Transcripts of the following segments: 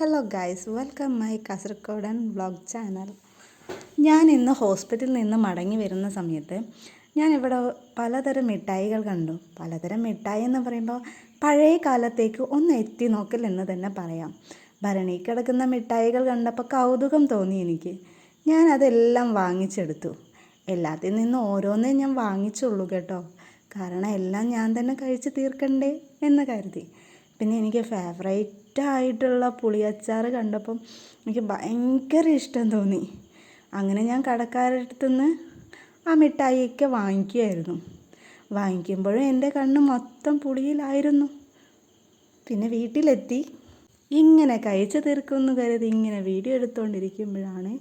Hello guys welcome my കാസർഗോഡൻ vlog channel ഞാൻ ഇന്ന് ഹോസ്പിറ്റലിൽ നിന്ന് മടങ്ങി വരുന്ന സമയത്ത് ഞാൻ ഇവിടെ പലതരം മിഠായികൾ കണ്ടു. പലതരം മിഠായി എന്ന് പറയുമ്പോൾ പഴയ കാലത്തേക്ക് ഒന്ന് എത്തി നോക്കൽ എന്ന് തന്നെ പറയാം. ഭരണി കിടക്കുന്ന മിഠായികൾ കണ്ടപ്പോൾ കൗതുകം തോന്നി എനിക്ക്. ഞാൻ അതെല്ലാം വാങ്ങിച്ചെടുത്തു. എല്ലാത്തിൽ നിന്ന് ഓരോന്നേ ഞാൻ വാങ്ങിച്ചുള്ളൂ കേട്ടോ. കാരണം എല്ലാം ഞാൻ തന്നെ കഴിച്ച് തീർക്കണ്ടേ എന്ന് കരുതി. പിന്നെ എനിക്ക് ഫേവറേറ്റ് ആയിട്ടുള്ള പുളിയച്ചാർ കണ്ടപ്പം എനിക്ക് ഭയങ്കര ഇഷ്ടം തോന്നി. അങ്ങനെ ഞാൻ കടക്കാരുടെ അടുത്തുനിന്ന് ആ മിഠായിയൊക്കെ വാങ്ങിക്കുമായിരുന്നു വാങ്ങിക്കുമ്പോഴും എന്റെ കണ്ണ് മൊത്തം പുളിയിലായിരുന്നു. പിന്നെ വീട്ടിലെത്തി. ഇങ്ങനെ കഴിച്ചു തീർക്കുമെന്ന് കരുതി ഇങ്ങനെ വീഡിയോ എടുത്തുകൊണ്ടിരിക്കുമ്പോഴാണ്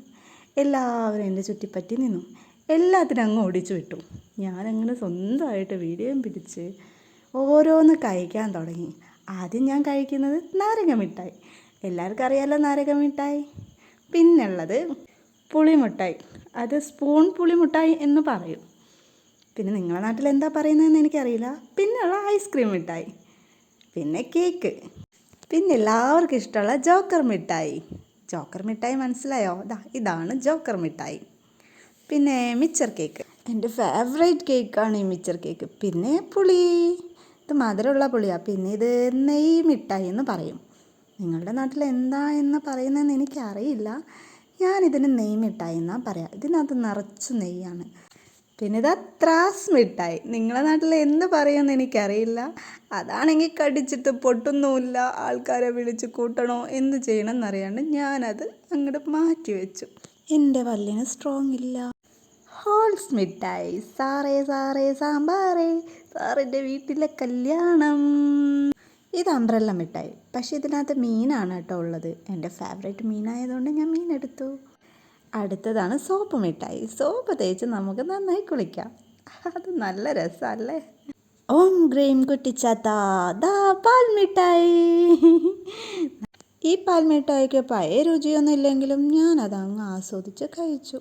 എല്ലാവരും എന്റെ ചുറ്റിപ്പറ്റി നിന്നു. എല്ലാത്തിനും അങ്ങ് ഓടിച്ചു വിട്ടു. ഞാനങ്ങനെ സ്വന്തമായിട്ട് വീഡിയോയും പിടിച്ച് ഓരോന്ന് കഴിക്കാൻ തുടങ്ങി. ആദ്യം ഞാൻ കഴിക്കുന്നത് നാരങ്ങ മിഠായി. എല്ലാവർക്കും അറിയാലോ നാരങ്ങ മിഠായി. പിന്നുള്ളത് പുളിമുട്ടായി. അത് സ്പൂൺ പുളിമുട്ടായി എന്ന് പറയും. പിന്നെ നിങ്ങളുടെ നാട്ടിൽ എന്താ പറയുന്നതെന്ന് എനിക്കറിയില്ല. പിന്നെയുള്ള ഐസ്ക്രീം മിഠായി. പിന്നെ കേക്ക്. പിന്നെ എല്ലാവർക്കും ഇഷ്ടമുള്ള ജോക്കർ മിഠായി. ജോക്കർ മിഠായി മനസ്സിലായോ? ഇതാണ് ജോക്കർ മിഠായി. പിന്നെ മിച്ചർ കേക്ക്. എന്റെ ഫേവറേറ്റ് കേക്കാണ് ഈ മിച്ചർ കേക്ക്. പിന്നെ പുളി. ഇത് മധുരമുള്ള പുളിയാണ് പിന്നെ ഇത് നെയ് മിഠായി എന്ന് പറയും. നിങ്ങളുടെ നാട്ടിൽ എന്താ എന്ന് പറയുന്നതെന്ന് എനിക്കറിയില്ല. ഞാനിതിന് നെയ് മിഠായി എന്നാണ് പറയാം. ഇതിനകത്ത് നിറച്ച് നെയ്യാണ്. പിന്നെ ഇതാ ത്രാസ് മിഠായി. നിങ്ങളുടെ നാട്ടിൽ എന്ത് പറയുമെന്ന് എനിക്കറിയില്ല. അതാണെങ്കിൽ കടിച്ചിട്ട് പൊട്ടുന്നുമില്ല. ആൾക്കാരെ വിളിച്ച് കൂട്ടണോ? എന്ത് ചെയ്യണം എന്നറിയാണ്ട് ഞാനത് അങ്ങോട്ട് മാറ്റി വെച്ചു. എന്റെ പല്ലിന് സ്ട്രോങ് ഇല്ല. ഹോൾസ് മിഠായി സാറേ സാറേ സാമ്പാറേ സാറിന്റെ വീട്ടിലെ കല്യാണം. ഇത് അംബ്രല്ല മിഠായി പക്ഷേ ഇതിനകത്ത് മീനാണ് കേട്ടോ ഉള്ളത്. എന്റെ ഫേവറേറ്റ് മീനായതുകൊണ്ട് ഞാൻ മീൻ എടുത്തു. അടുത്തതാണ് സോപ്പ് മിഠായി. സോപ്പ് തേച്ച് നമുക്ക് നന്നായി കുളിക്കാം. അത് നല്ല രസമല്ലേ? ഓം ഗ്രീം കുട്ടിച്ചാത്ത ദാ പാൽ മിഠായി. ഈ പാൽ മിഠായിക്ക് പഴയ രുചിയൊന്നും ഇല്ലെങ്കിലും ഞാനത് അങ്ങ് ആസ്വദിച്ച് കഴിച്ചു.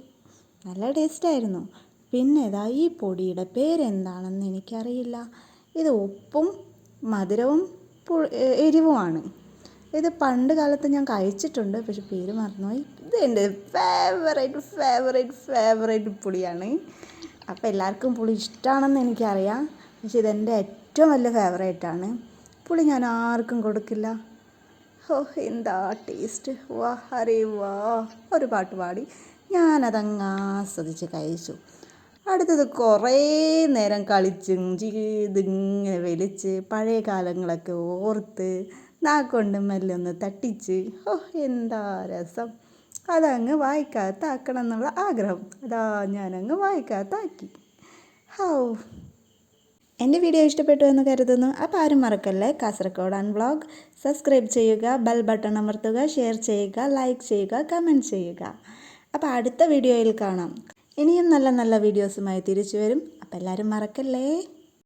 നല്ല ടേസ്റ്റായിരുന്നു. പിന്നെ ഇതാ ഈ പൊടിയുടെ പേരെന്താണെന്ന് എനിക്കറിയില്ല. ഇത് ഉപ്പും മധുരവും എരിവുമാണ്. ഇത് പണ്ട് കാലത്ത് ഞാൻ കഴിച്ചിട്ടുണ്ട് പക്ഷെ പേര് മറന്നുപോയി. ഇത് എന്റെ ഫേവറേറ്റ് ഫേവറേറ്റ് ഫേവറേറ്റ് പുളിയാണ് അപ്പോൾ എല്ലാവർക്കും പുളി ഇഷ്ടമാണെന്ന് എനിക്കറിയാം. പക്ഷെ ഇതെന്റെ ഏറ്റവും വലിയ ഫേവറേറ്റാണ് പുളി ഞാൻ ആർക്കും കൊടുക്കില്ല. ഓ എന്താ ടേസ്റ്റ് വാ ഹരേ വാ. ഒരു പാട്ട് പാടി. ഞാനതങ്ങ് ആസ്വദിച്ച് കഴിച്ചു. അടുത്തത് കുറേ നേരം കളിച്ചും ചെയ്തിങ്ങനെ വലിച്ച് പഴയ കാലങ്ങളൊക്കെ ഓർത്ത് നാക്കൊണ്ട് മെല്ലെ ഒന്ന് തട്ടിച്ച് ഓ എന്താ രസം. അതങ്ങ് വായിക്കാത്താക്കണം എന്നുള്ള ആഗ്രഹം. അതാ ഞാനങ്ങ് വായിക്കാത്താക്കി ഹൗ. എന്റെ വീഡിയോ ഇഷ്ടപ്പെട്ടു എന്ന് കരുതുന്നു. അപ്പോൾ ആരും മറക്കല്ലേ? കാസർഗോഡ് വ്ളോഗ് സബ്സ്ക്രൈബ് ചെയ്യുക ബെൽ ബട്ടൺ അമർത്തുക ഷെയർ ചെയ്യുക ലൈക്ക് ചെയ്യുക കമന്റ് ചെയ്യുക. അപ്പോൾ അടുത്ത വീഡിയോയിൽ കാണാം. ഇനിയും നല്ല നല്ല വീഡിയോസുമായി തിരിച്ചു വരും. അപ്പോൾ എല്ലാവരും മറക്കല്ലേ?